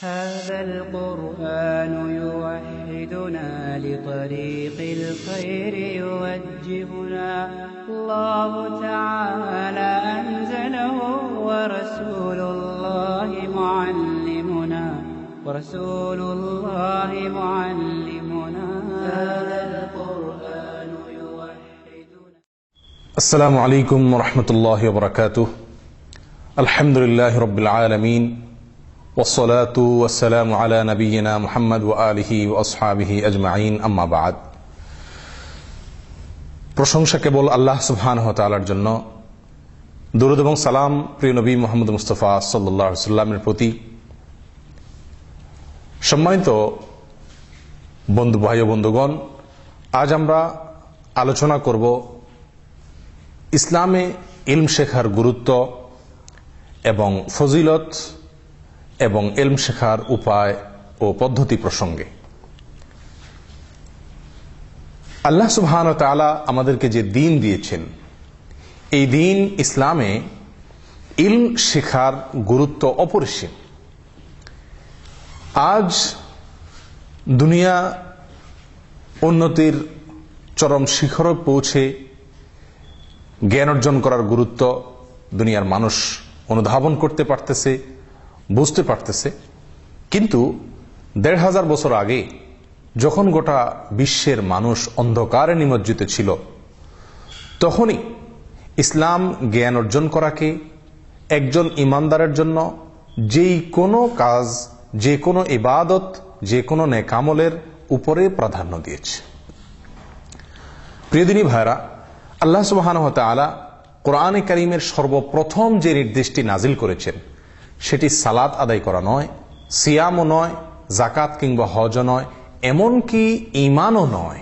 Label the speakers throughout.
Speaker 1: هذا القرآن يوحدنا لطريق الخير يوجهنا. الله تعالى أنزله ورسول الله معلمنا. ورسول الله معلمنا. هذا القرآن يوحدنا.
Speaker 2: السلام عليكم ورحمة الله وبركاته. الحمد لله رب العالمين. والصلاة والسلام على نبينا محمد وآله وأصحابه أجمعين أما بعد প্রশংসা কেবল আল্লাহ সুবহানাহু ওয়া তাআলার জন্য দরুদ এবং সালাম প্রিয় নবী মোহাম্মদ মুস্তফা সাল্লাল্লাহু আলাইহি সাল্লামের প্রতি সম্মানিত বন্ধু ভাই ও বন্ধুগণ আজ আমরা আলোচনা করব ইসলামে ইলম শেখার গুরুত্ব এবং ফজিলত এবং এলম শেখার উপায় ও পদ্ধতি প্রসঙ্গে। আল্লাহ সুবহান তালা আমাদেরকে যে দিন দিয়েছেন, এই দিন ইসলামে ইলম শেখার গুরুত্ব অপরিসীম। আজ দুনিয়া উন্নতির চরম শিখরে পৌঁছে জ্ঞান অর্জন করার গুরুত্ব দুনিয়ার মানুষ অনুধাবন করতে পারতেছে। বুঝতে পারতেছে। কিন্তু দেড় হাজার বছর আগে যখন গোটা বিশ্বের মানুষ অন্ধকারে নিমজ্জিত ছিল, তখনই ইসলাম জ্ঞান অর্জন করাকে একজন ইমানদারের জন্য যেই কোনো কাজ, যে কোনো ইবাদত, যে কোনো নেকামলের উপরে প্রাধান্য দিয়েছে। প্রিয়দিনী ভাইরা আল্লাহ সুবাহান আলা কোরআনে করিমের সর্বপ্রথম যে নির্দেশটি নাজিল করেছেন সেটি সালাত আদায় করা নয়, সিয়ামও নয় জাকাত কিংবা হজ নয়, এমনকি ইমানও নয়।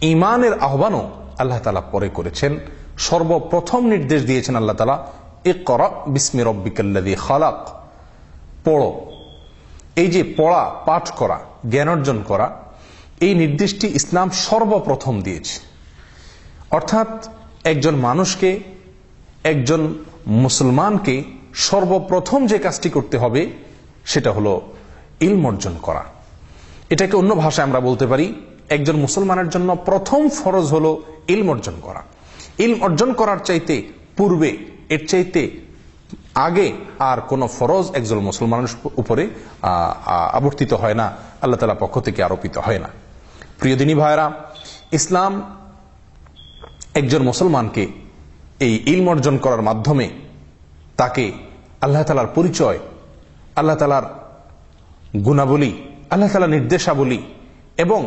Speaker 2: ইমানের আহ্বানও আল্লাহ তালা পরে করেছেন। সর্বপ্রথম নির্দেশ দিয়েছেন আল্লাহ তালা এ কর বিস্মি খালাক। পড়ো। এই যে পড়া, পাঠ করা, জ্ঞান অর্জন করা, এই নির্দেশটি ইসলাম সর্বপ্রথম দিয়েছে। অর্থাৎ একজন মানুষকে, একজন মুসলমানকে সর্বপ্রথম যে কাজটি করতে হবে, সেটা হলো ইলম অর্জন করা। এটাকে অন্য ভাষায় আমরা বলতে পারি, একজন মুসলমানের জন্য প্রথম ফরজ হলো ইলম অর্জন করা। ইলম অর্জন করার চাইতে পূর্বে, এর চাইতে আগে আর কোন ফরজ একজন মুসলমানের উপরে আবর্তিত হয় না, আল্লাহ তালা পক্ষ থেকে আরোপিত হয় না। প্রিয়দিনী ভাইরা ইসলাম একজন মুসলমানকে এই ইলম অর্জন করার মাধ্যমে তাকে আল্লাহ তালার পরিচয়, আল্লাহ তালার গুণাবলী, আল্লাহ তালার নির্দেশাবলী এবং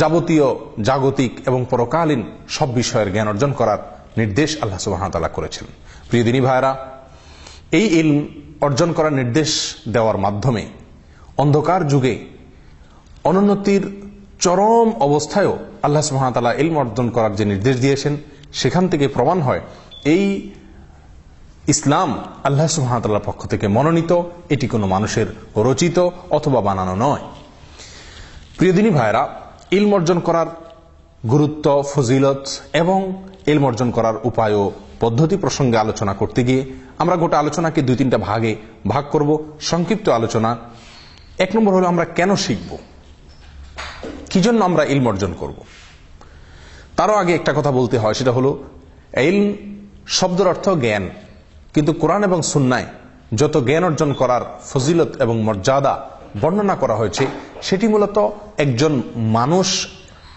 Speaker 2: যাবতীয় জাগতিক এবং পরকালীন সব বিষয়ের জ্ঞান অর্জন করার নির্দেশ আল্লাহ সুবাহতাল্লাহ করেছেন। প্রিয়দিনী ভাইরা এই ইলম অর্জন করার নির্দেশ দেওয়ার মাধ্যমে অন্ধকার যুগে অনুন্নতির চরম অবস্থায়ও আল্লাহ সুহামতাল্লাহ ইলম অর্জন করার যে নির্দেশ দিয়েছেন, সেখান থেকে প্রমাণ হয় এই ইসলাম আল্লাহ সুহামতাল্লাহ পক্ষ থেকে মনোনীত, এটি কোনো মানুষের রচিত অথবা বানানো নয়। প্রিয়দিনী ভাইরা ইলম অর্জন করার গুরুত্ব, ফজিলত এবং ইলম অর্জন করার উপায় ও পদ্ধতি প্রসঙ্গে আলোচনা করতে গিয়ে আমরা গোটা আলোচনাকে দুই তিনটা ভাগে ভাগ করব। সংক্ষিপ্ত আলোচনা। এক নম্বর হলো আমরা কেন শিখব? কি জন্য আমরা ইলম অর্জন করব? তারও আগে একটা কথা বলতে হয়, সেটা হলো, ইলম শব্দের অর্থ জ্ঞান। কিন্তু কোরআন এবং সুন্নায় যত জ্ঞান অর্জন করার ফজিলত এবং মর্যাদা বর্ণনা করা হয়েছে, সেটি মূলত একজন মানুষ,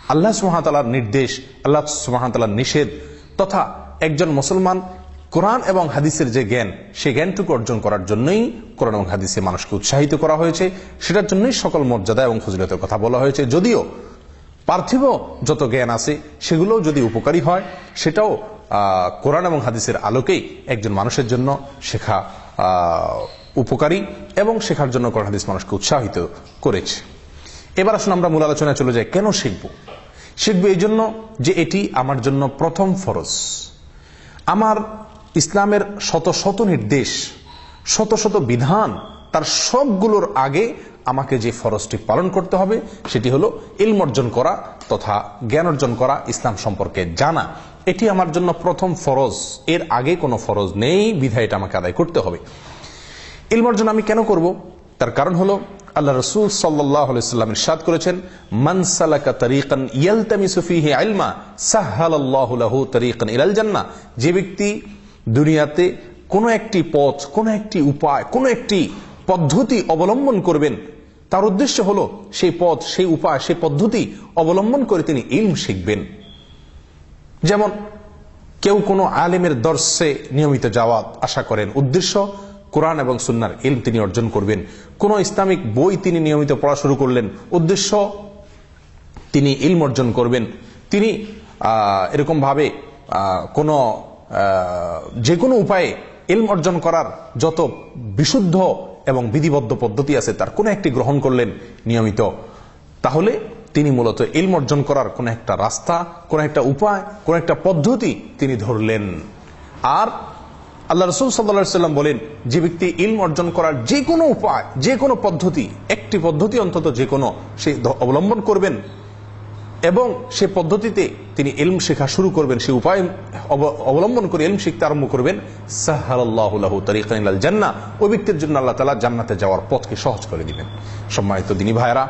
Speaker 2: আল্লাহ সুহামতালার নির্দেশ, আল্লাহ সুহামতালার নিষেধ, তথা একজন মুসলমান কোরআন এবং হাদিসের যে জ্ঞান সেই জ্ঞানটুকু অর্জন করার জন্যই কোরআন এবং হাদিসে মানুষকে উৎসাহিত করা হয়েছে। সেটার জন্যই সকল মর্যাদা এবং ফজিলতের কথা বলা হয়েছে। যদিও পার্থিব যত জ্ঞান আছে, সেগুলোও যদি উপকারী হয়, সেটাও কোরআন এবং হাদিসের আলোকেই একজন মানুষের জন্য শেখা উপকারী এবং শেখার জন্য কোরআন হাদিস মানুষকে উৎসাহিত করেছে। এবার আসুন আমরা মূল আলোচনায় চলে যাই, কেন শিখব? শিখব এই জন্য যে এটি আমার জন্য প্রথম ফরজ। আমার ইসলামের শত শত নির্দেশ, শত শত বিধান, তার সবগুলোর আগে আমাকে যে ফরজটি পালন করতে হবে, সেটি হলো ইলম অর্জন করা তথা জ্ঞান অর্জন করা ইসলাম সম্পর্কে জানা। এটি আমার জন্য প্রথম ফরজ। এর আগে কোনো ফরজ নেই, বিধায় এটা আমাকে আদায় করতে হবে। ইলম অর্জন আমি কেন করব? তার কারণ হলো, আল্লাহ রসুল সাল্লাম ইরশাদ করেছেন, মান সালাকা তরিকান ইয়ালতামিসু ফিহি লাহু তরিকান ইলাল জান্নাহ। যে ব্যক্তি দুনিয়াতে কোনো একটি পথ, কোনো একটি উপায়, কোনো একটি পদ্ধতি অবলম্বন করবেন তার উদ্দেশ্য হলো সেই পথ, সেই উপায়, সেই পদ্ধতি অবলম্বন করে তিনি ইলম শিখবেন। যেমন কেউ কোনো আলেমের দর্শে নিয়মিত যাওয়া আশা করেন, উদ্দেশ্য কোরআন এবং সুন্নার ইলম তিনি অর্জন করবেন। কোন ইসলামিক বই তিনি নিয়মিত পড়া শুরু করলেন, উদ্দেশ্য তিনি ইলম অর্জন করবেন। তিনি এরকম ভাবে কোনো যে কোনো উপায়ে ইলম অর্জন করার যত বিশুদ্ধ এবং বিধিবদ্ধ পদ্ধতি আছে, তার কোনো একটি গ্রহণ করলেন নিয়মিত। তাহলে তিনি মূলত ইলম অর্জন করার কোন একটা রাস্তা, কোন একটা উপায়, কোন একটা পদ্ধতি তিনি ধরলেন। আর আল্লাহ রসুল সাল্লা সাল্লাম বলেন, যে ব্যক্তি ইলম অর্জন করার যে কোনো উপায়, যে কোনো পদ্ধতি, একটি পদ্ধতি অন্তত যে কোনো সে অবলম্বন করবেন। এবং সে পদ্ধতিতে তিনি এলম শেখা শুরু করবেন, সে উপায় অবলম্বন করে এলম শিখতে আরম্ভ করবেন। সাহাল্লাহ তরিকাল জান্না ওই ব্যক্তির জন্য আল্লাহ তালা জান্নাতে যাওয়ার পথকে সহজ করে দিবেন। সম্মানিত দিনী ভাইরা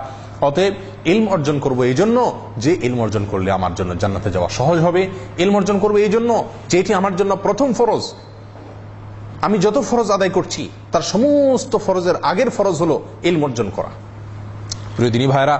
Speaker 2: অতএব ইলম অর্জন করব এই জন্য যে ইলম অর্জন করলে আমার জন্য জান্নাতে যাওয়া সহজ হবে। ইলম অর্জন করব এই জন্য যে এটি আমার জন্য প্রথম ফরজ। আমি যত ফরজ আদায় করছি, তার সমস্ত ফরজের আগের ফরজ হলো ইলম অর্জন করা। প্রিয় দিনী ভাইরা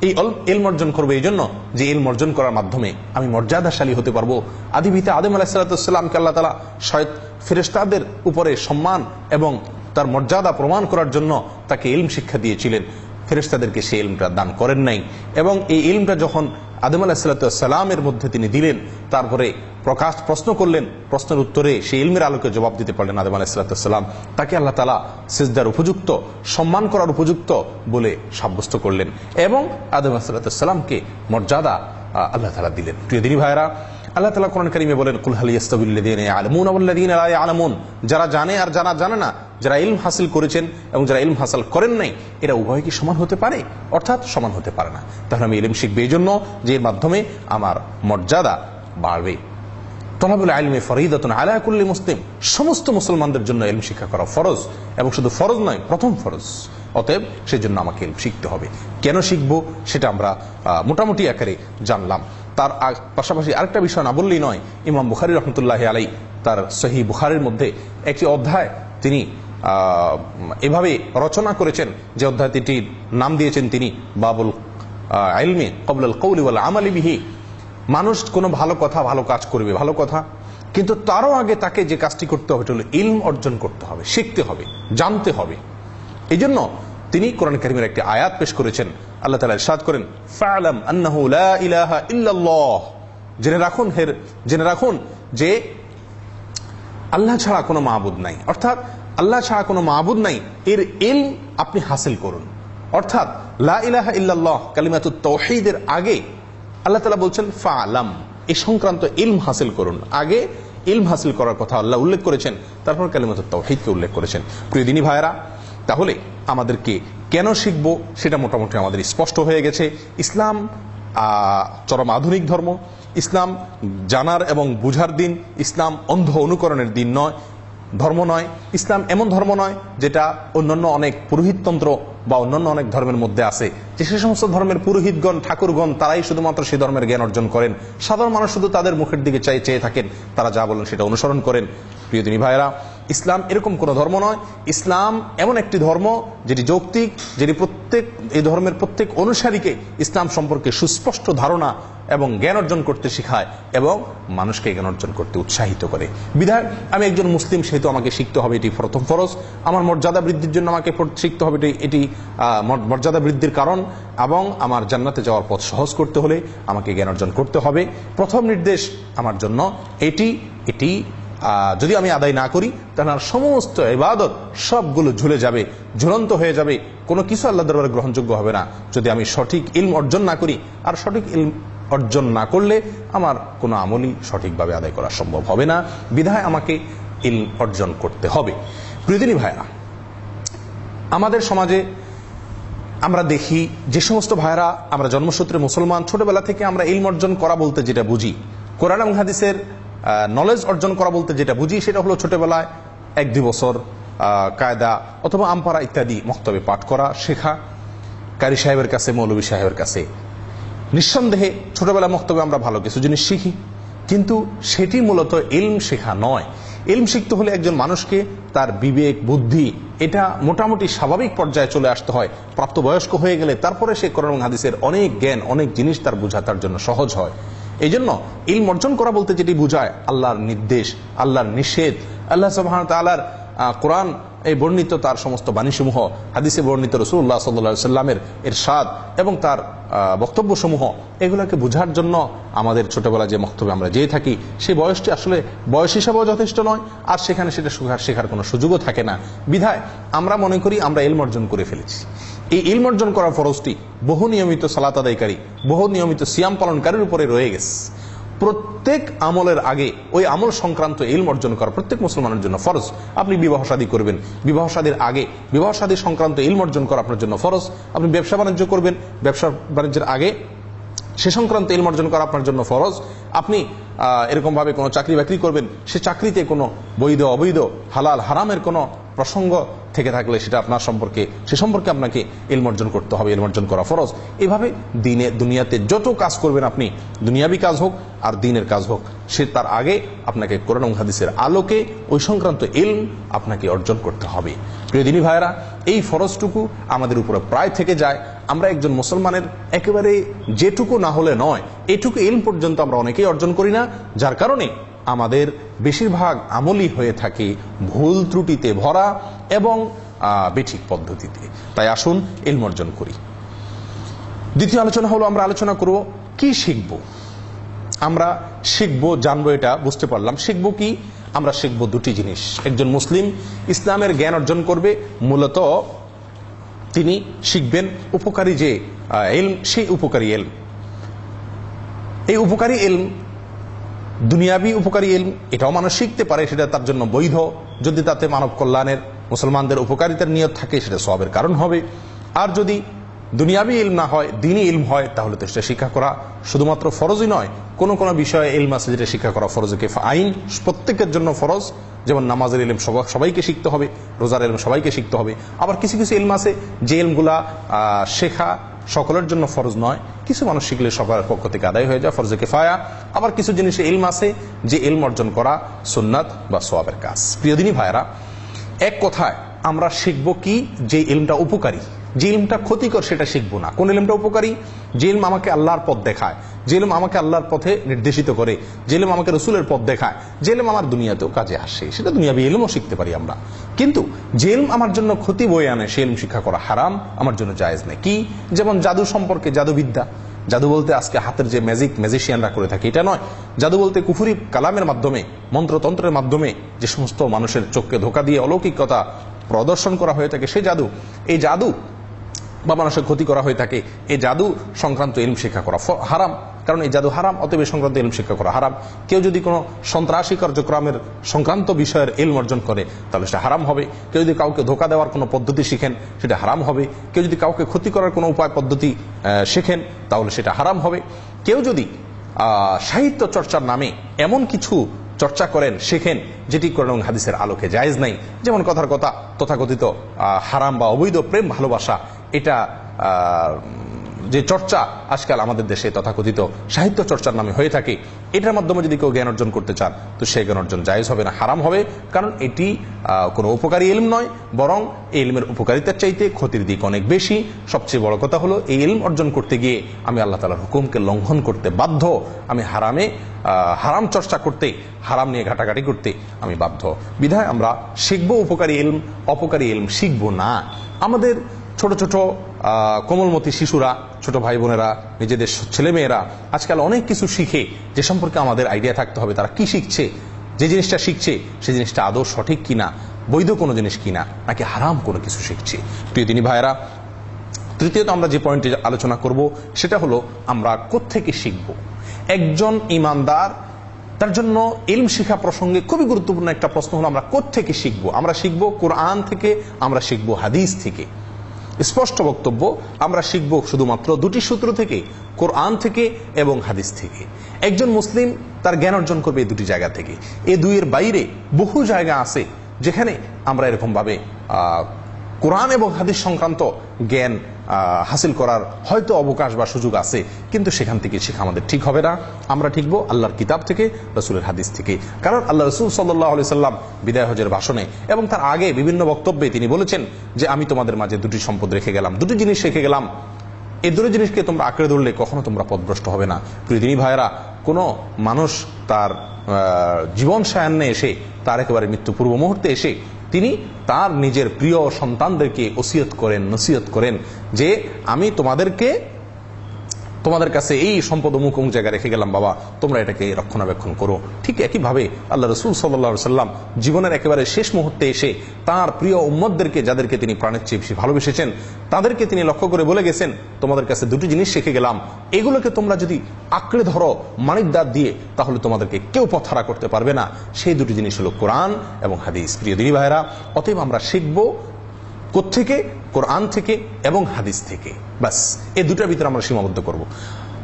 Speaker 2: এই এলম অর্জন করব এই জন্য যে এলম অর্জন করার মাধ্যমে আমি মর্যাদাশালী হতে পারব। আদিভিতে আদম আলাহিসাল্লামকে আল্লাহ তালা শয়দ ফেরেস্তাদের উপরে সম্মান এবং তার মর্যাদা প্রমাণ করার জন্য তাকে ইলম শিক্ষা দিয়েছিলেন। ফেরেস্তাদেরকে সেই ইলমটা দান করেন নাই। এবং এই ইলমটা যখন আদম আলাহিসাল্লামের মধ্যে তিনি দিলেন, তারপরে প্রকাশ প্রশ্ন করলেন, প্রশ্নের উত্তরে সেই ইলমের আলোকে জবাব দিতে পারলেন আদম আলাহিসাল্লাম তাকে আল্লাহ তালা সিজদার উপযুক্ত, সম্মান করার উপযুক্ত বলে সাব্যস্ত করলেন এবং আদম আলাহিসাল্লামকে মর্যাদা আল্লাহ তালা দিলেন। প্রিয় দিনী ভাইরা আল্লাহ তালা কোরআন কারিমে বলেন কুলহালি আলমুন আলমুন যারা জানে আর যারা জানে না, যারা ইলম হাসিল করেছেন এবং যারা ইলম হাসিল করেন নাই, এরা উভয় কি সমান হতে পারে? অর্থাৎ সমান হতে পারে না। তাহলে আমি ইলম শিখবে এই জন্য যে এর মাধ্যমে আমার মর্যাদা বাড়বে। তলাবুল আলমে ফরিদাতন আলাকুল্লি মুসলিম। সমস্ত মুসলমানদের জন্য এলম শিক্ষা করা ফরজ এবং শুধু ফরজ নয়, প্রথম ফরজ। অতএব সেজন্য আমাকে এলম শিখতে হবে। কেন শিখব? সেটা আমরা মোটামুটি আকারে জানলাম। তার পাশাপাশি আরেকটা বিষয় না বললেই নয়, ইমাম বুখারি রহমতুল্লাহ আলাই তার সহি বুখারের মধ্যে একটি অধ্যায় তিনি এভাবে রচনা করেছেন, যে অধ্যায়টির নাম দিয়েছেন তিনি, বাবুল আলমে কবুল কৌলি বল আমালি বিহি। মানুষ কোনো ভালো কথা ভালো কাজ করবে, ভালো কথা। কিন্তু তারও আগে তাকে যে কাজটি করতে হবে হলো ইলম অর্জন করতে হবে, শিখতে হবে, জানতে হবে। এই জন্য তিনি কোরআন করিমের একটি আয়াত পেশ করেছেন। আল্লাহ তালা ইরশাদ করেন লা ইলাহা জেনে রাখুন, হের, জেনে রাখুন যে আল্লাহ ছাড়া কোনো মাহবুদ নাই। অর্থাৎ আল্লাহ ছাড়া কোনো মাহবুদ নাই, এর ইল আপনি হাসিল করুন। অর্থাৎ লা ইলাহা ইল্লাল্লাহ, কালিমাতুত তৌহিদের আগে আল্লাহ তালা বলছেন ফা আলাম এই সংক্রান্ত ইলম হাসিল করুন। আগে ইলম হাসিল করার কথা আল্লাহ উল্লেখ করেছেন, তারপর কালিমাত তৌহিদকে উল্লেখ করেছেন। প্রিয়দিনী ভাইরা তাহলে আমাদেরকে কেন শিখব সেটা মোটামুটি আমাদের স্পষ্ট হয়ে গেছে। ইসলাম চরম আধুনিক ধর্ম। ইসলাম জানার এবং বুঝার দিন, ইসলাম অন্ধ অনুকরণের দিন নয়, ধর্ম নয়। ইসলাম এমন ধর্ম নয়, যেটা অন্যান্য অনেক পুরোহিততন্ত্র বা অন্যান্য অনেক ধর্মের মধ্যে আছে, যে সে সমস্ত ধর্মের পুরোহিতগণ, ঠাকুরগণ, তারাই শুধুমাত্র সেই ধর্মের জ্ঞান অর্জন করেন। সাধারণ মানুষ শুধু তাদের মুখের দিকে চাই চেয়ে থাকেন, তারা যা বলেন সেটা অনুসরণ করেন। প্রিয় দিনী ভাইরা ইসলাম এরকম কোন ধর্ম নয়। ইসলাম এমন একটি ধর্ম যেটি যৌক্তিক, যেটি প্রত্যেক, এই ধর্মের প্রত্যেক অনুসারীকে ইসলাম সম্পর্কে সুস্পষ্ট ধারণা এবং জ্ঞান অর্জন করতে শেখায় এবং মানুষকে জ্ঞান অর্জন করতে উৎসাহিত করে। বিধায়, আমি একজন মুসলিম, সেহেতু আমাকে শিখতে হবে এটি প্রথম ফরজ। আমার মর্যাদা বৃদ্ধির জন্য আমাকে শিখতে হবে এটি এটি মর্যাদা বৃদ্ধির কারণ এবং আমার জান্নাতে যাওয়ার পথ সহজ করতে হলে আমাকে জ্ঞান অর্জন করতে হবে। প্রথম নির্দেশ আমার জন্য এটি এটি যদি আমি আদায় না করি, তাহলে আর সমস্ত ইবাদত সবগুলো ঝুলে যাবে, ঝুলন্ত হয়ে যাবে। কোনো কিছু আল্লাহ দরবারে গ্রহণযোগ্য হবে না। যদি আমি সঠিক ইলম অর্জন না করি, আর সঠিক ইলম অর্জন না করলে আমার কোনো আমলই সঠিকভাবে আদায় করা সম্ভব হবে না। বিধায় আমাকে ইলম অর্জন করতে হবে। প্রিয়দিনী ভাইরা আমাদের সমাজে আমরা দেখি, যে সমস্ত ভাইরা আমরা জন্মসূত্রে মুসলমান, ছোটবেলা থেকে আমরা ইলম অর্জন করা বলতে যেটা বুঝি। কোরআন হাদিসের নলেজ অর্জন করা বলতে যেটা বুঝি, সেটা হলো ছোটবেলায় এক দুই বছর কায়দা অথবা আমপারা ইত্যাদি মক্তবে পাঠ করা, শেখা, কারি সাহেবের কাছে মৌলবী সাহেবের কাছে। নিঃসন্দেহে ছোটবেলা মক্তবে আমরা ভালো কিছু জিনিস শিখি, কিন্তু সেটি মূলত ইলম শেখা নয়। ইলম শিখতে হলে একজন মানুষকে তার বিবেক, বুদ্ধি, এটা মোটামুটি স্বাভাবিক পর্যায়ে চলে আসতে হয়। প্রাপ্তবয়স্ক হয়ে গেলে তারপরে সে করণ হাদিসের অনেক জ্ঞান, অনেক জিনিস তার বোঝা তার জন্য সহজ হয়। এই জন্য ইলম অর্জন করা বলতে যেটি বোঝায়, আল্লাহর নির্দেশ, আল্লাহর নিষেধ, আল্লাহ সুবহান তালার কোরআন এই বর্ণিত তার সমস্ত বাণীসমূহ, হাদিসে বর্ণিত রসুল্লাহ সাল্লা সাল্লামের এর স্বাদ এবং তার বক্তব্য সমূহ এগুলোকে বোঝার জন্য আমাদের ছোটবেলা যে বক্তব্যে আমরা যেয়ে থাকি, সেই বয়সটি আসলে বয়স হিসাবেও যথেষ্ট নয়, আর সেখানে সেটা শেখার শেখার কোনো সুযোগও থাকে না। বিধায় আমরা মনে করি আমরা ইলম অর্জন করে ফেলেছি। এই ইলম অর্জন করার ফরজটি বহু নিয়মিত সালাত আদায়কারী, বহু নিয়মিত সিয়াম পালনকারীর উপরে রয়ে গেছে। প্রত্যেক আমলের আগে ওই আমল সংক্রান্ত ইলম অর্জন করা প্রত্যেক মুসলমানের জন্য ফরজ। আপনি বিবাহ শাদী করবেন। বিবাহ শাদীর আগে, বিবাহ শাদী সংক্রান্ত ইলম অর্জন করা আপনার জন্য ফরজ। আপনি ব্যবসা বাণিজ্য করবেন, ব্যবসা বাণিজ্যের আগে সে সংক্রান্ত ইলম অর্জন করা আপনার জন্য ফরজ। আপনি এরকম ভাবে কোনো চাকরি বাকরি করবেন, সে চাকরিতে কোনো বৈধ অবৈধ হালাল, হারামের কোনো প্রসঙ্গ থেকে থাকলে সেটা আপনার সম্পর্কে, সে সম্পর্কে আপনাকে ইলম অর্জন করতে হবে, ইলম অর্জন করা ফরজ। এভাবে দিনে, দুনিয়াতে যত কাজ করবেন আপনি, দুনিয়াবি কাজ হোক আর দিনের কাজ হোক, সে তার আগে আপনাকে কোরআন হাদিসের আলোকে ওই সংক্রান্ত ইলম আপনাকে অর্জন করতে হবে। প্রিয় দিনী ভাইরা এই ফরজটুকু আমাদের উপরে প্রায় থেকে যায়। আমরা একজন মুসলমানের একেবারে যেটুকু না হলে নয়, এটুকু ইলম পর্যন্ত আমরা অনেকেই অর্জন করি না, যার কারণে আমাদের বেশিরভাগ আমলই হয়ে থাকে ভুল ত্রুটিতে ভরা এবং বেঠিক পদ্ধতিতে। তাই আসুন এলম অর্জন করি। দ্বিতীয় আলোচনা হলো আমরা আলোচনা করব, কি শিখব? আমরা শিখব, জানব এটা, বুঝতে পারলাম। শিখব কি? আমরা শিখব দুটি জিনিস। একজন মুসলিম ইসলামের জ্ঞান অর্জন করবে, মূলত তিনি শিখবেন উপকারী যে এলম, সেই উপকারী এলম। এই উপকারী এলম দুনিয়াবি উপকারী এলম এটাও মানুষ শিখতে পারে, সেটা তার জন্য বৈধ। যদি তাতে মানব কল্যাণের, মুসলমানদের উপকারিতার নিয়ত থাকে, সেটা সবের কারণ হবে। আর যদি দুনিয়াবি ইলম না হয়, দিনই ইলম হয়, তাহলে তো সেটা শিক্ষা করা শুধুমাত্র ফরজই নয়। কোনো কোনো বিষয়ে ইলম আছে যেটা শিক্ষা করা ফরজকে আইন প্রত্যেকের জন্য ফরজ। যেমন নামাজের ইলম সবাইকে শিখতে হবে, রোজার ইলম সবাইকে শিখতে হবে। আবার কিছু কিছু ইলম আছে যে ইলমগুলা শেখা সকলের জন্য ফরজ নয়। কিছু মানুষ শিখলে সকলের পক্ষ থেকে আদায় হয়ে যায়, ফরজে কেফায়া। আবার কিছু জিনিসে ইলম আছে যে ইলম অর্জন করা সুন্নাত বা সোয়াবের কাজ। প্রিয়দিনী ভাইরা এক কথায় আমরা শিখব কি যে ইলমটা উপকারী। যে ইলমটা ক্ষতিকর সেটা শিখব না। কোন ইলমটা উপকারী? যে ইলম আমাকে আল্লাহর পথ দেখায়। যে ইলম আমাকে আল্লাহর পথে নির্দেশিত করে। যে ইলম আমাকে রসুলের পথ দেখায়। যে ইলম আমার দুনিয়াতেও কাজে আসে। সেটা দুনিয়াবি ইলমও শিখতে পারি আমরা। কিন্তু যে ইলম আমার জন্য ক্ষতি বয়ে আনে, সে ইলম শিক্ষা করা হারাম, আমার জন্য জায়েজ নেই। কি? যেমন জাদু সম্পর্কে জাদুবিদ্যা। জাদু বলতে আজকে হাতের যে ম্যাজিক ম্যাজিশিয়ানরা করে থাকে, এটা নয়। জাদু বলতে কুফুরি কালামের মাধ্যমে, মন্ত্রতন্ত্রের মাধ্যমে যে সমস্ত মানুষের চোখকে ধোকা দিয়ে অলৌকিকতা প্রদর্শন করা হয়ে থাকে, সে জাদু। এই জাদু বা মানুষের ক্ষতি করা হয়ে থাকে এই জাদু সংক্রান্ত ইলম শিক্ষা করা হারাম। কারণ এই জাদু হারাম, অতএব সংক্রান্ত ইলম শিক্ষা করা হারাম। কেউ যদি কোনো সন্ত্রাসী কার্যক্রমের সংক্রান্ত বিষয়ের ইলম অর্জন করে, তাহলে সেটা হারাম হবে। কেউ যদি কাউকে ধোকা দেওয়ার কোনো পদ্ধতি শিখেন, সেটা হারাম হবে। কেউ যদি কাউকে ক্ষতি করার কোনো উপায় পদ্ধতি শেখেন, তাহলে সেটা হারাম হবে। কেউ যদি সাহিত্য চর্চার নামে এমন কিছু চর্চা করেন, শেখেন, যেটি করেন হাদিসের আলোকে জায়েজ নাই। যেমন কথার কথা, তথাকথিত হারাম বা অবৈধ প্রেম, ভালোবাসা এটা যে চর্চা আজকাল আমাদের দেশে তথাকথিত সাহিত্য চর্চার নামে হয়ে থাকে, এটার মাধ্যমে যদি কেউ জ্ঞান অর্জন করতে চান, তো সেই জ্ঞান অর্জন জায়জ হবে না, হারাম হবে। কারণ এটি কোনো উপকারী ইলম নয়, বরং এই এলমের উপকারিতার চাইতে ক্ষতির দিক অনেক বেশি। সবচেয়ে বড় কথা হলো, এই এলম অর্জন করতে গিয়ে আমি আল্লাহ তালার হুকুমকে লঙ্ঘন করতে বাধ্য, আমি হারামে হারাম চর্চা করতে, হারাম নিয়ে ঘাটাঘাটি করতে আমি বাধ্য। বিধায় আমরা শিখব উপকারী এলম অপকারী ইলম শিখব না। আমাদের ছোট ছোট কোমলমতি শিশুরা, ছোট ভাই বোনেরা নিজেদের ছেলেমেয়েরা আজকাল অনেক কিছু শিখে যে সম্পর্কে আমাদের আইডিয়া থাকতে হবে। তারা কি শিখছে? যে জিনিসটা শিখছে সেই জিনিসটা আদৌ সঠিক কিনা? বৈধ কোনো জিনিস কিনা? নাকি হারাম কোনো কিছু শিখছে? প্রিয় তিনি ভাইয়েরা, তৃতীয়ত আমরা যে পয়েন্টে আলোচনা করব, সেটা হলো আমরা কোত্থেকে শিখব? একজন ইমানদার, তার জন্য ইলম শিখা প্রসঙ্গে খুবই গুরুত্বপূর্ণ একটা প্রশ্ন হলো, আমরা কোত্থেকে শিখব? আমরা শিখব কোরআন থেকে, আমরা শিখব হাদিস থেকে। স্পষ্ট বক্তব্য, আমরা শিখব শুধুমাত্র দুটি সূত্র থেকে, কোরআন থেকে এবং হাদিস থেকে। একজন মুসলিম তার জ্ঞান অর্জন করবে এই দুটি জায়গা থেকে। এ দুইয়ের বাইরে বহু জায়গা আছে যেখানে আমরা এরকমভাবে কোরআন এবং হাদিস সংক্রান্ত জ্ঞান হাসিল করার হয়তো অবকাশ বা সুযোগ আছে, কিন্তু সেখান থেকে শেখা আমাদের ঠিক হবে না। আমরা ঠিকবো আল্লাহর কিতাব থেকে, রসুলের হাদিস থেকে। কারণ আল্লাহ রসুল সাল্লাহ আলি সাল্লাম বিদায় হজের ভাষণে এবং তার আগে বিভিন্ন বক্তব্যে তিনি বলেছেন যে, আমি তোমাদের মাঝে দুটি সম্পদ রেখে গেলাম। দুটি জিনিস রেখে গেলাম। এই দুটো জিনিসকে তোমরা আঁকড়ে ধরলে কখনো তোমরা পদভ্রষ্ট হবে না। প্রিয়দিনী ভাইয়েরা কোনো মানুষ তার জীবন সায়ান্নে এসে, তার একেবারে মৃত্যু পূর্ব মুহূর্তে এসে, তিনি তার নিজের প্রিয় সন্তানদেরকে ওসিয়ত করেন, নসিহত করেন যে, আমি তোমাদেরকে তোমাদের কাছে এই সম্পদ অমুক অমুক জায়গায় রেখে গেলাম, বাবা। তোমরা এটাকে রক্ষণাবেক্ষণ করো। ঠিক একইভাবে আল্লাহ রসুল সাল্লা সাল্লাম জীবনের একেবারে শেষ মুহূর্তে এসে তার প্রিয় উম্মদদেরকে যাদেরকে তিনি প্রাণের চেয়ে বেশি ভালোবেসেছেন, তাদেরকে তিনি লক্ষ্য করে বলে গেছেন, তোমাদের কাছে দুটি জিনিস শিখে গেলাম। এগুলোকে তোমরা যদি আঁকড়ে ধরো, মানিক দাঁত দিয়ে, তাহলে তোমাদেরকে কেউ পথহারা করতে পারবে না। সেই দুটি জিনিস হলো কোরআন এবং হাদিস। প্রিয় দিনী ভাইরা অতএব আমরা শিখব কোত্থেকে? কোরআন থেকে এবং হাদিস থেকে। ব্যাস, এই দুটার ভিতরে আমরা সীমাবদ্ধ করব।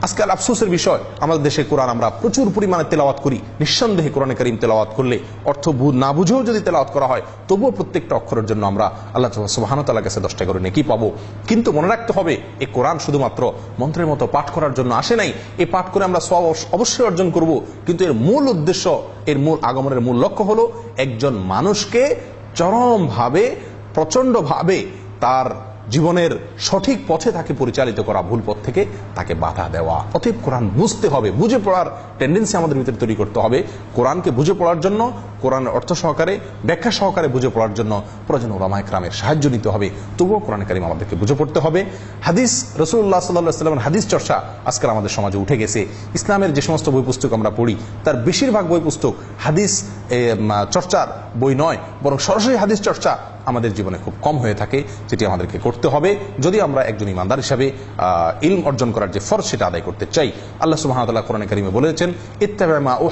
Speaker 2: আজকাল আফসোসের বিষয়, আমাদের দেশে কোরআন আমরা প্রচুর পরিমাণে তেলাওয়াত করি। নিঃসন্দেহে কোরআনে করিম তেলাওয়াত করলে অর্থ না বুঝেও যদি তেলাওয়াত করা হয়, তবুও প্রত্যেকটা অক্ষরের জন্য আমরা আল্লাহ সুবাহানতাল্লাহ কাছে দশটা করে নেকি পাবো। কিন্তু মনে রাখতে হবে এই কোরআন শুধুমাত্র মন্ত্রের মতো পাঠ করার জন্য আসে নাই। এই পাঠ করে আমরা সব অবশ্যই অর্জন করব। কিন্তু এর মূল উদ্দেশ্য, এর মূল আগমনের মূল লক্ষ্য হলো, একজন মানুষকে চরমভাবে প্রচন্ডভাবে তার জীবনের সঠিক পথে তাকে পরিচালিত করা ভুল পথ থেকে তাকে বাধা দেওয়া। অতএব কোরআন বুঝতে হবে, বুঝে পড়ার টেন্ডেন্সি আমাদের ভিতরে তৈরি করতে হবে। কোরআনকে বুঝে পড়ার জন্য কোরআন অর্থ সহকারে, ব্যাখ্যা সহকারে বুঝে পড়ার জন্য প্রয়োজন ওলামা একরামের সাহায্য নিতে হবে। তবুও কোরআন কারিম আমাদেরকে বুঝে পড়তে হবে। হাদিস রসুল্লাহ সাল্লাহ সাল্লামের হাদিস চর্চা আজকাল আমাদের সমাজে উঠে গেছে। ইসলামের যে সমস্ত বই পুস্তক আমরা পড়ি, তার বেশিরভাগ বই পুস্তক হাদিস চর্চার বই নয়, বরং সরাসরি হাদিস চর্চা আমাদের জীবনে খুব কম হয়ে থাকে, যেটি আমাদেরকে করতে হবে। যদি আমরা একজন ইমানদার হিসাবে ইলম অর্জন করার যে ফরজ সেটা আদায় করতে চাই, আল্লাহ সুহামতাল্লাহ কোরআন করিমে বলেছেন ইত্তাবা ও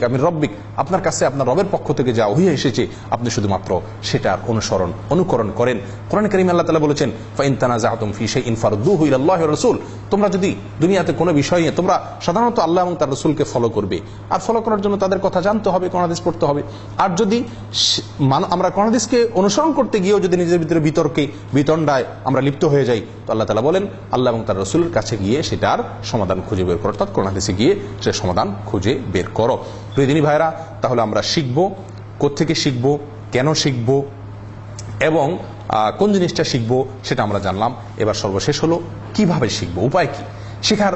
Speaker 2: কামির রব্বিক, আপনার কাছে আপনার রবের পক্ষ থেকে যা ওহিয়া এসেছে, আপনি শুধুমাত্র সেটার অনুসরণ, অনুকরণ করেন। কোরআন করিম আল্লাহ তালা বলেছেন, ফাইন তানা জাহাতুম ফি সেই ইনফারুদ্দু আল্লাহ রসুল তোমরা যদি দুনিয়াতে কোনো বিষয় নিয়ে, তোমরা সাধারণত আল্লাহ এবং তার রসুলকে ফলো করবে। আর ফলো করার জন্য তাদের কথা জানতে হবে কোরআনাদিস পড়তে হবে। আর যদি আমরা কোরআনাদিসকে অনুসরণ করতে গিয়েও যদি নিজের ভিতরে বিতর্কে, বিতণ্ডায় আমরা লিপ্ত হয়ে যাই, তো আল্লাহ তালা বলেন, আল্লাহ এবং তার রসুলের কাছে গিয়ে সেটার সমাধান খুঁজে বের করো। অর্থাৎ কোরআনাদিসে গিয়ে সে সমাধান খুঁজে বের করো। প্রিয়দিনী ভাইরা তাহলে আমরা শিখব কোত্থেকে শিখব, কেন শিখব, এবং কোন জিনিসটা শিখব সেটা আমরা জানলাম। এবার সর্বশেষ হলো, কীভাবে শিখব, উপায় কি? শেখার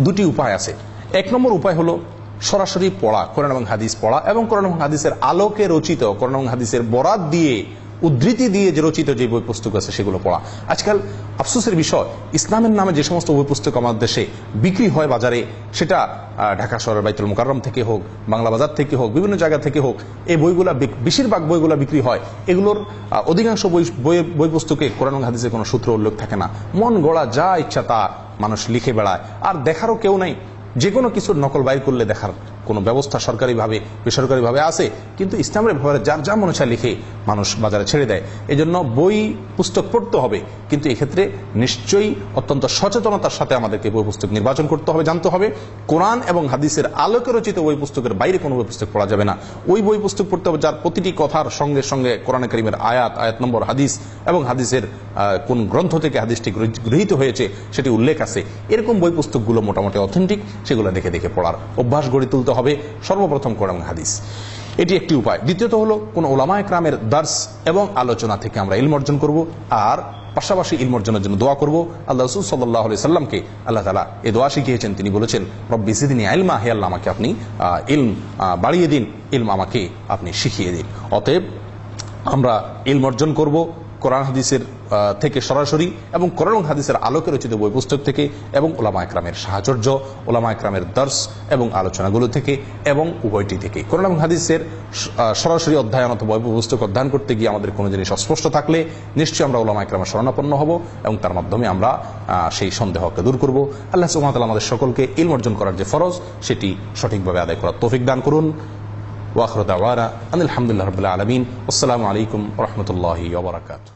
Speaker 2: দুটি উপায় আছে। এক নম্বর উপায় হলো, সরাসরি পড়া, কোরআন এবং হাদিস পড়া, এবং কোরআন এবং হাদিসের আলোকে রচিত, কোরআন এবং হাদিসের বরাত দিয়ে উদ্ধৃতি দিয়ে যে রচিত যে বই পুস্তক আছে সেগুলো পড়া। আজকাল আফসোসের বিষয়, ইসলামের নামে যে সমস্ত বই পুস্তক আমাদের দেশে বিক্রি হয় বাজারে, সেটা ঢাকা শহরের বাইতুল মুকাররম থেকে হোক, বাংলা বাজার থেকে হোক, বিভিন্ন জায়গা থেকে হোক এই বইগুলা বেশিরভাগ বইগুলা বিক্রি হয়। এগুলোর অধিকাংশ বই, বই- পুস্তকে কোরআন হাদিসের কোনো সূত্র উল্লেখ থাকে না। মন গড়া যা ইচ্ছা তা মানুষ লিখে বেড়ায়। আর দেখারও কেউ নাই। যে কোনো কিছুর নকল বাইর করলে দেখার কোনো ব্যবস্থা সরকারিভাবে, বেসরকারিভাবে আছে, কিন্তু ইসলামের ব্যাপারে যার যা মনে চায় লিখে মানুষ বাজারে ছেড়ে দেয়। এই জন্য বই, পুস্তক পড়তে হবে, কিন্তু এক্ষেত্রে নিশ্চয়ই অত্যন্ত সচেতনতার সাথে আমাদেরকে বই, পুস্তক নির্বাচন করতে হবে, জানতে হবে। কোরআন এবং হাদিসের আলোকে রচিত বই, পুস্তকের বাইরে কোনো বই, পুস্তক পড়া যাবে না। ওই বই, পুস্তক পড়তে হবে যার প্রতিটি কথার সঙ্গে সঙ্গে কোরআন করিমের আয়াত আয়াত নম্বর, হাদিস এবং হাদিসের কোন গ্রন্থ থেকে হাদিসটি গৃহী- গৃহীত হয়েছে সেটি উল্লেখ আছে। এরকম বই, পুস্তকগুলো মোটামুটি অথেন্টিক সেগুলো দেখে দেখে পড়ার অভ্যাস গড়ে তুলতে হবে। সর্বপ্রথম কোরআন হাদিস। এটি একটি উপায়। দ্বিতীয়ত হলো, কোন ওলামা একরামের দার্স এবং আলোচনা থেকে আমরা ইলম অর্জন করব আর পাশাপাশি ইলম অর্জনের জন্য দোয়া করব। আল্লাহ রসুল সাল্লাহ সাল্লামকে আল্লাহ তালা এ দোয়া শিখিয়েছেন। তিনি বলেছেন, রব্বি সিদিনী আইলমা, হে আল্লাহ, আমাকে আপনি ইলম বাড়িয়ে দিন। ইলম আমাকে আপনি শিখিয়ে দিন। অতএব আমরা ইলম অর্জন করব, কোরআন হাদিসের থেকে সরাসরি এবং করণ হাদিসের আলোকে রচিত বই পুস্তক থেকে এবং ওলামা একরামের সাহায্য ওলামা একরামের দর্শ এবং আলোচনাগুলো থেকে এবং উভয়টি থেকে। করণ হাদিসের সরাসরি অধ্যয়ন অথবা বই পুস্তক অধ্যয়ন করতে গিয়ে আমাদের কোনো জিনিস অস্পষ্ট থাকলে নিশ্চয়ই আমরা ওলামা একরামের শরণাপন্ন হব এবং তার মাধ্যমে আমরা সেই সন্দেহকে দূর করব। আল্লাহ সুহামতাল আমাদের সকলকে ইল অর্জন করার যে ফরজ, সেটি সঠিকভাবে আদায় করার তৌফিক দান করুন। ওয়াখরদ ওয়ারা আনিল হামদুল্লাহ রবিল্লা আলমিন। আসসালামু আলাইকুম রহমতুল্লাহ ওবরাকাতু